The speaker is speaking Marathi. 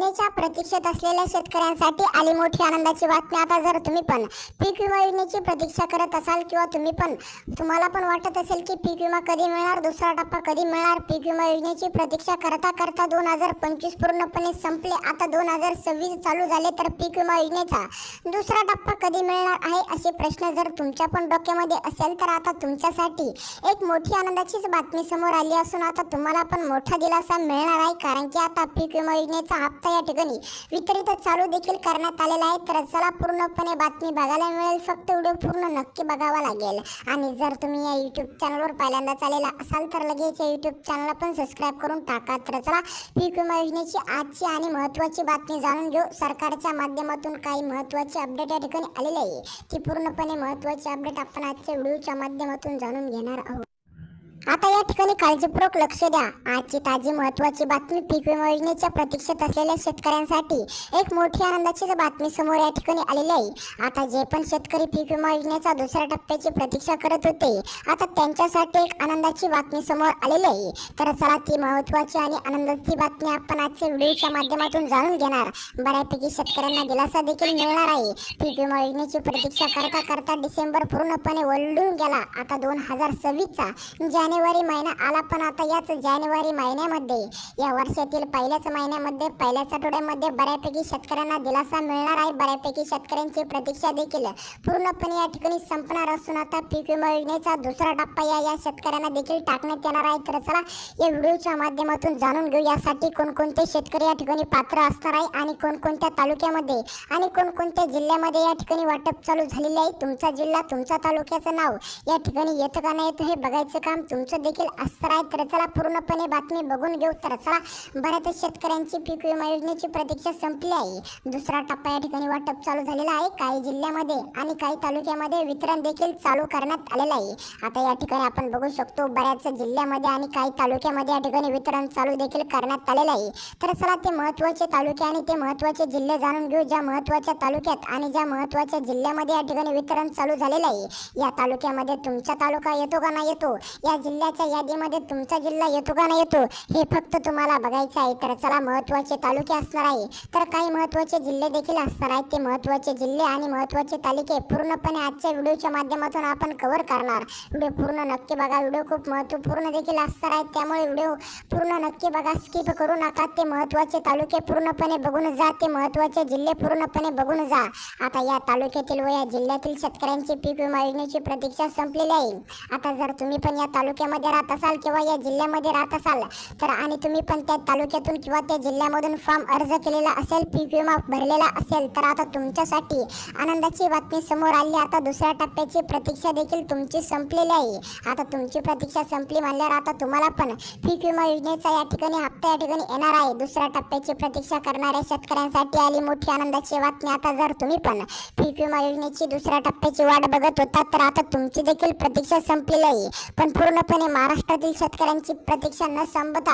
योजनेच्या प्रतीक्षेत असलेल्या शेतकऱ्यांसाठी आली मोठी आनंदाची बातमी. आता जर तुम्ही पण पीक विमा योजनेची प्रतीक्षा करत असाल किंवा तुम्ही पण तुम्हाला पण वाटत असेल की पीक विमा कधी मिळणार दुसरा टप्पा कधी मिळणार पीक विमा योजनेची प्रतीक्षा करता करता दोन हजार पंचवीस पूर्णपणे संपले. आता दोन हजार सव्वीस चालू झाले तर पीक विमा योजनेचा दुसरा टप्पा कधी मिळणार आहे असे प्रश्न जर तुमच्या पण डोक्यामध्ये असेल तर आता तुमच्यासाठी एक मोठी आनंदाचीच बातमी समोर आली असून आता तुम्हाला पण मोठा दिलासा मिळणार आहे. कारण की आता पीक विमा योजनेचा हप्ता या ठिकाणी वितरित चालू देखील करण्यात आलेला आहे. तर चला पूर्णपणे बातमी बघायला मिळेल. फक्त व्हिडिओ पूर्ण नक्की बघावा लागेल. आणि जर तुम्ही या यूट्यूब चॅनलवर पहिल्यांदाच आलेला असाल तर लगेच या यूट्यूब चॅनलला पण सबस्क्राईब करून टाका. तर चला पीक विमा योजनेची आजची आणि महत्त्वाची बातमी जाणून घेऊ. सरकारच्या माध्यमातून काही महत्त्वाची अपडेट या ठिकाणी आलेले आहे. ती पूर्णपणे महत्त्वाची अपडेट आपण आजच्या व्हिडिओच्या माध्यमातून जाणून घेणार आहोत. आता या ठिकाणी काळजीपूर्वक लक्ष द्या. आजची ताजी महत्वाची बातमी पीक विमा योजनेच्या प्रतीक्षेत असलेल्या शेतकऱ्यांसाठी एक मोठी आनंदाची बातमी समोर या ठिकाणी आलेली आहे. आता जे पण शेतकरी पीक विमा योजनेचा दुसऱ्या टप्प्याची प्रतीक्षा करत होते आता त्यांच्यासाठी एक आनंदाची बातमी समोर आलेली आहे. तर चला ती महत्वाची आणि आनंदाची बातमी आपण आजच्या व्हिडिओच्या माध्यमातून जाणून घेणार. बऱ्यापैकी शेतकऱ्यांना दिलासा देखील मिळणार आहे. पीक विमा योजनेची प्रतीक्षा करता करता डिसेंबर पूर्णपणे ओलडून गेला. आता दोन हजार सव्वीसचा जानेवारी महिना आला पण आता याच जानेवारी महिन्यामध्ये या वर्षातील पहिल्याच महिन्यामध्ये पहिल्याच आठवड्यामध्ये बऱ्यापैकी शेतकऱ्यांना दिलासा मिळणार आहे. बऱ्यापैकी शेतकऱ्यांची प्रतीक्षा देखील पूर्णपणे या ठिकाणी संपणार असून आता पीक विमा योजनेचा दुसरा टप्पा या या शेतकऱ्यांना देखील टाकण्यात येणार आहे. तर चला या व्हिडिओच्या माध्यमातून जाणून घेऊ यासाठी कोणकोणते शेतकरी या ठिकाणी पात्र असणार आहे आणि कोणकोणत्या तालुक्यामध्ये आणि कोणकोणत्या जिल्ह्यामध्ये या ठिकाणी वाटप चालू झालेले आहे. तुमचा जिल्हा तुमच्या तालुक्याचं नाव या ठिकाणी येतं का नाही येतं हे बघायचं काम तुमचं देखील असणार आहे. तर चला पूर्णपणे बातमी बघून घेऊ. तर चला बऱ्याच शेतकऱ्यांची पीक विमा योजनेची प्रतीक्षा संपली आहे. दुसरा टप्पा या ठिकाणी वाटप चालू झालेला आहे. काही जिल्ह्यामध्ये आणि काही तालुक्यामध्ये वितरण देखील चालू करण्यात आलेलं आहे. आता या ठिकाणी आपण बघू शकतो बऱ्याच जिल्ह्यामध्ये आणि काही तालुक्यामध्ये या ठिकाणी वितरण चालू देखील करण्यात आलेलं आहे. तर चला ते महत्त्वाचे तालुके आणि ते महत्त्वाचे जिल्हे जाणून घेऊ. ज्या महत्त्वाच्या तालुक्यात आणि ज्या महत्त्वाच्या जिल्ह्यामध्ये या ठिकाणी वितरण चालू झालेलं आहे या तालुक्यामध्ये तुमचा तालुका येतो का नाही येतो? या जिल्ह्याच्या यादीमध्ये तुमचा जिल्हा येतो का नाही येतो हे फक्त तुम्हाला बघायचं आहे. तर चला महत्त्वाचे तालुके असणार आहे. तर काही महत्त्वाचे जिल्हे देखील असणार आहेत. ते महत्त्वाचे जिल्हे आणि महत्त्वाचे तालुके पूर्णपणे आजच्या व्हिडिओच्या माध्यमातून आपण कव्हर करणार. व्हिडिओ पूर्ण नक्की बघा. व्हिडिओ खूप महत्त्वपूर्ण देखील असणार आहेत. त्यामुळे व्हिडिओ पूर्ण नक्की बघा. स्किप करू नका. ते महत्त्वाचे तालुके पूर्णपणे बघून जा. ते महत्त्वाचे जिल्हे पूर्णपणे बघून जा. आता या तालुक्यातील व या जिल्ह्यातील शेतकऱ्यांची पीक विमा योजनेची प्रतीक्षा संपलेली आहे. आता जर तुम्ही पण या तालुक्यामध्ये राहत असाल किंवा या जिल्ह्यामध्ये राहत असाल तर आणि तुम्ही पण त्या तालुक्यातून किंवा त्या जिल्ह्यामधून फॉर्म अर्ज केलेला असेल पीक विमा भरलेला असेल तर आता तुमच्यासाठी आनंदाची बातमी समोर आली. आता दुसऱ्या टप्प्याची प्रतीक्षा देखील तुमची संपलेली आहे. आता तुमची प्रतीक्षा संपली म्हणल्यावर आता तुम्हाला पण पीक विमा योजनेचा या ठिकाणी हप्ता या ठिकाणी येणार आहे. दुसऱ्या टप्प्याची प्रतीक्षा करणाऱ्या शेतकऱ्यांसाठी आली मोठी आनंदाची बातमी. आता जर तुम्ही पण पीक विमा योजनेची दुसऱ्या टप्प्याची वाट बघत होता तर आता तुमची देखील प्रतीक्षा संपलेली आहे. पण पूर्ण पूर्णपणे महाराष्ट्रातील शेतकऱ्यांची प्रतीक्षा न संपता